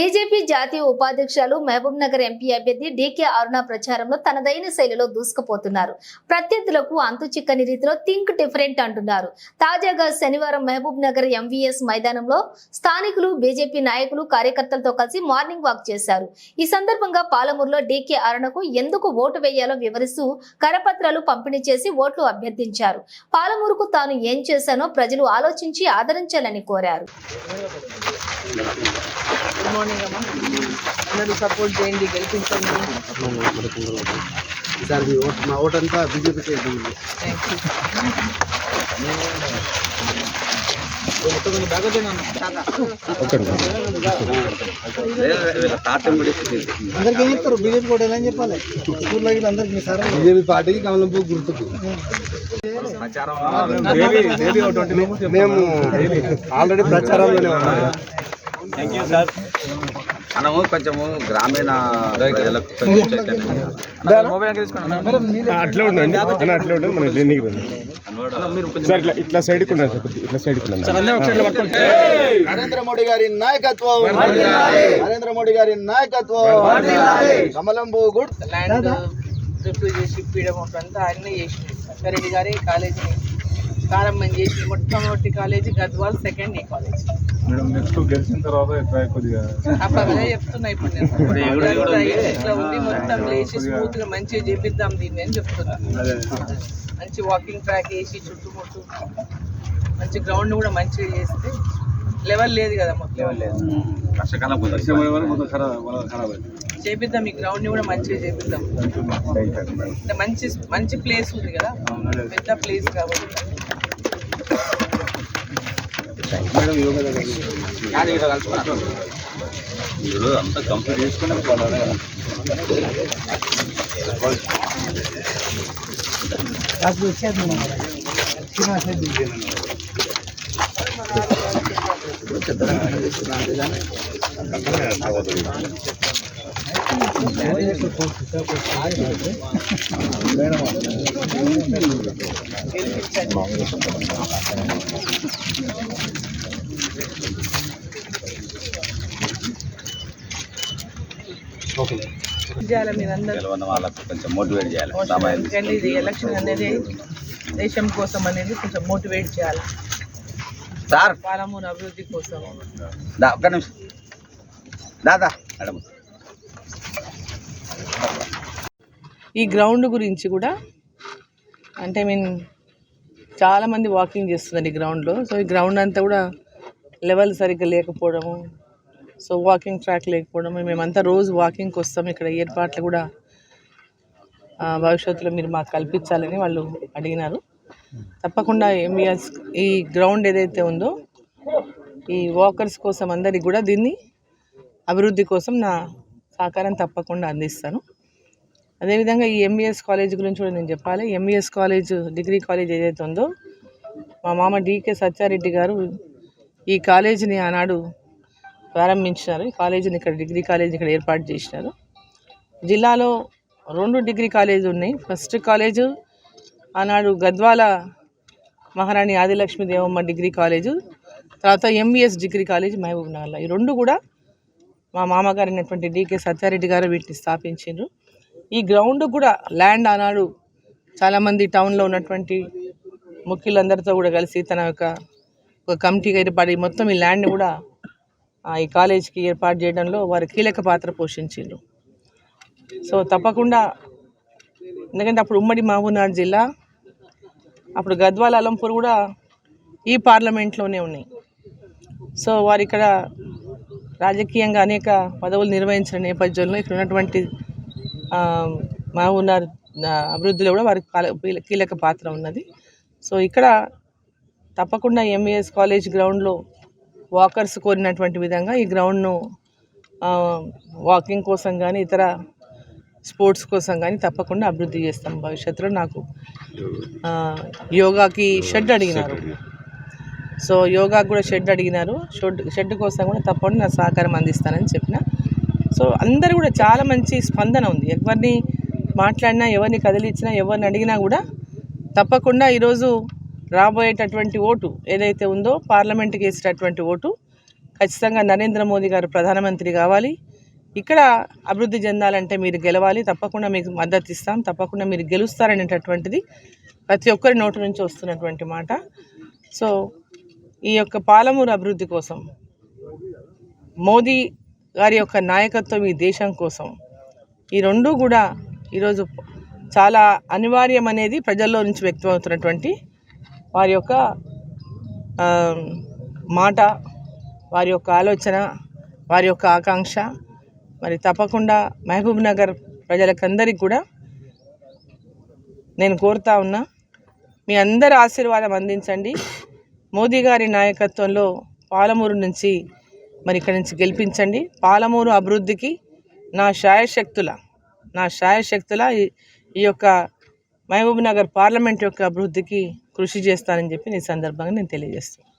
BJP జాతీయ ఉపాధ్యక్షులు Mahabub Nagar MP అభ్యర్థి డీకే అరుణ ప్రచారంలో తనదైన శైలిలో దూసుకుపోతున్నారు. ప్రత్యర్థులకు అంతు చిక్కని రీతిలో థింక్ డిఫరెంట్ అంటున్నారు. తాజాగా శనివారం మహబూబ్ నగర్ ఎంవీఎస్ మైదానంలో స్థానికులు బీజేపీ నాయకులు కార్యకర్తలతో కలిసి మార్నింగ్ వాక్ చేశారు. ఈ సందర్భంగా పాలమూరులో డీకే అరుణకు ఎందుకు ఓటు వేయాలో వివరిస్తూ కరపత్రాలు పంపిణీ చేసి ఓట్లు అభ్యర్థించారు. పాలమూరుకు తాను ఏం చేశానో ప్రజలు ఆలోచించి ఆదరించాలని కోరారు. అందరూ సపోర్ట్ చేయండి గెలిపించండి. ఈసారి మీ ఓటు మా ఓటు అంతా బీజేపీకి థ్యాంక్ యూ అందరికి ఏం చెప్తారు? బీజేపీ కూడా ఎలా చెప్పాలి? గిట్ల అందరికి మీ సార్ బీజేపీ పార్టీకి కమలం పువ్వు గుర్తుకు. మేము ఆల్రెడీ ప్రచారంలోనే ఉన్నాం. మనము కొంచెము గ్రామీణ ప్రజలకు కొంచెం చైతన్యం అట్లా ఉండండి. అన్న అట్లా ఉండండి. మనం దీనికి రండి సార్ ఇట్లా ఇట్లా సైడ్కి ఉండండి సార్. కొద్దిగా ఇట్లా సైడ్కి ఉండండి. నరేంద్ర మోడీ గారి నాయకత్వం. నరేంద్ర మోడీ గారి నాయకత్వం. కమలం గుడ్. ల్యాండ్ చేసి అంతా ఆయనే చేసింది సత్యారెడ్డి గారి కాలేజీని ప్రారంభం చేసి మొట్టమొదటి కాలేజీ గద్వాల్ సెకండ్ ఈ కాలేజ్ మేడం నెక్స్ట్ గెలిచిన తర్వాత అప్పుడు చెప్తున్నా ఇప్పుడు నేను. ఇదంతా ఇట్లా ఉంది మొత్తం లేచి స్మూత్గా మంచిగా చేపిద్దాం దీన్ని అని చెప్తున్నా. మంచి వాకింగ్ ట్రాక్ వేసి చుట్టుముట్టు మంచి గ్రౌండ్ కూడా మంచిగా చేస్తే లెవెల్ లేదు కదా మొత్తం. లెవెల్ లేదు. చేపిద్దాం ఈ గ్రౌండ్ని కూడా మంచిగా చేపిద్దాం. మంచి మంచి ప్లేస్ ఉంది కదా. పెద్ద ప్లేస్ కాబట్టి. మీరు అంతా కంప్లీట్ చేసుకుని పోవాలి. చేయాలి మీరందరూ వాళ్ళకు కొంచెం మోటివేట్ చేయాలి. ఇది ఎలక్షన్ అనేది దేశం కోసం అనేది కొంచెం మోటివేట్ చేయాలి. సార్. పాలమూరు అభివృద్ధి కోసం. ఒక్క నిమిషం. దాదా. మేడం ఈ గ్రౌండ్ గురించి కూడా అంటే మీన్ చాలామంది వాకింగ్ చేస్తున్నారు ఈ గ్రౌండ్లో సో ఈ గ్రౌండ్ అంతా కూడా లెవెల్ సరిగ్గా లేకపోవడము సో వాకింగ్ ట్రాక్ లేకపోవడము మేమంతా రోజు వాకింగ్కి వస్తాం ఇక్కడ ఏర్పాట్లు కూడా భవిష్యత్తులో మీరు మాకు కల్పించాలని వాళ్ళు అడిగినారు. తప్పకుండా ఎంబీఎస్ ఈ గ్రౌండ్ ఏదైతే ఉందో ఈ వాకర్స్ కోసం అందరికి కూడా దీన్ని అభివృద్ధి కోసం నా సహకారం తప్పకుండా అందిస్తాను. అదేవిధంగా ఈ ఎంబీఎస్ కాలేజ్ గురించి కూడా నేను చెప్పాలి. ఎంబీఎస్ కాలేజ్ డిగ్రీ కాలేజ్ ఏదైతే ఉందో మా మామ డీకే సత్యారెడ్డి గారు ఈ కాలేజీని ఆనాడు ప్రారంభించినారు. ఈ కాలేజీని ఇక్కడ డిగ్రీ కాలేజీని ఇక్కడ ఏర్పాటు చేసినారు. జిల్లాలో రెండు డిగ్రీ కాలేజీ ఉన్నాయి. ఫస్ట్ కాలేజు ఆనాడు గద్వాల మహారాణి ఆదిలక్ష్మి దేవమ్మ డిగ్రీ కాలేజు తర్వాత ఎంబీఎస్ డిగ్రీ కాలేజ్ మహబూబ్ నగర్లో ఈ రెండు కూడా మా మామగారు అయినటువంటి డికే సత్యారెడ్డి గారు వీటిని స్థాపించారు ఈ గ్రౌండ్ కూడా ల్యాండ్ ఆనాడు చాలామంది టౌన్లో ఉన్నటువంటి ముఖ్యులందరితో కూడా కలిసి తన యొక్క ఒక కమిటీగా ఏర్పాటు మొత్తం ఈ ల్యాండ్ కూడా ఆ, ఈ కాలేజీకి ఏర్పాటు చేయడంలో వారు కీలక పాత్ర పోషించారు సో తప్పకుండా ఎందుకంటే అప్పుడు ఉమ్మడి మహబూబ్నగర్ జిల్లా అప్పుడు గద్వాల అలంపూర్ కూడా ఈ పార్లమెంట్లోనే ఉన్నాయి. సో వారు ఇక్కడ రాజకీయంగా అనేక పదవులు నిర్వహించిన నేపథ్యంలో ఇక్కడ ఉన్నటువంటి మహబూబ్నగర్ అభివృద్ధిలో కూడా వారికి కీలక పాత్ర ఉన్నది. సో ఇక్కడ తప్పకుండా ఎంఈఎస్ కాలేజ్ గ్రౌండ్లో వాకర్స్ కోరినటువంటి విధంగా ఈ గ్రౌండ్ను వాకింగ్ కోసం కానీ ఇతర స్పోర్ట్స్ కోసం కానీ తప్పకుండా అభివృద్ధి చేస్తాం. భవిష్యత్తులో నాకు యోగాకి షెడ్ అడిగినారు. సో యోగా కూడా షెడ్ అడిగినారు. షెడ్ షెడ్ కోసం కూడా తప్పకుండా నా సహకారం అందిస్తానని చెప్పిన. సో అందరు కూడా చాలా మంచి స్పందన ఉంది. ఎవరిని మాట్లాడినా ఎవరిని కదిలించినా ఎవరిని అడిగినా కూడా తప్పకుండా ఈరోజు రాబోయేటటువంటి ఓటు ఏదైతే ఉందో పార్లమెంట్కి వేసేటటువంటి ఓటు ఖచ్చితంగా నరేంద్ర మోదీ గారు ప్రధానమంత్రి కావాలి. ఇక్కడ అభివృద్ధి చెందాలంటే మీరు గెలవాలి. తప్పకుండా మీకు మద్దతు ఇస్తాం. తప్పకుండా మీరు గెలుస్తారనేటటువంటిది ప్రతి ఒక్కరి నోటి నుంచి వస్తున్నటువంటి మాట. సో ఈ యొక్క పాలమూరు అభివృద్ధి కోసం మోదీ గారి యొక్క నాయకత్వం ఈ దేశం కోసం. ఈ రెండూ కూడా ఈరోజు చాలా అనివార్యం అనేది ప్రజల్లో నుంచి వ్యక్తమవుతున్నటువంటి వారి యొక్క మాట వారి యొక్క ఆలోచన వారి యొక్క ఆకాంక్ష. మరి తప్పకుండా మహబూబ్ నగర్ ప్రజలకందరికీ కూడా నేను కోరుతా ఉన్నా మీ అందరి ఆశీర్వాదం అందించండి. మోదీ గారి నాయకత్వంలో పాలమూరు నుంచి మరి ఇక్కడి నుంచి గెలిపించండి. పాలమూరు అభివృద్ధికి నా శాయశక్తుల నా శాయశక్తుల ఈ- ఈ యొక్క మహబూబ్ నగర్ పార్లమెంట్ యొక్క అభివృద్ధికి కృషి చేస్తానని చెప్పి ఈ సందర్భంగా నేను తెలియజేస్తాను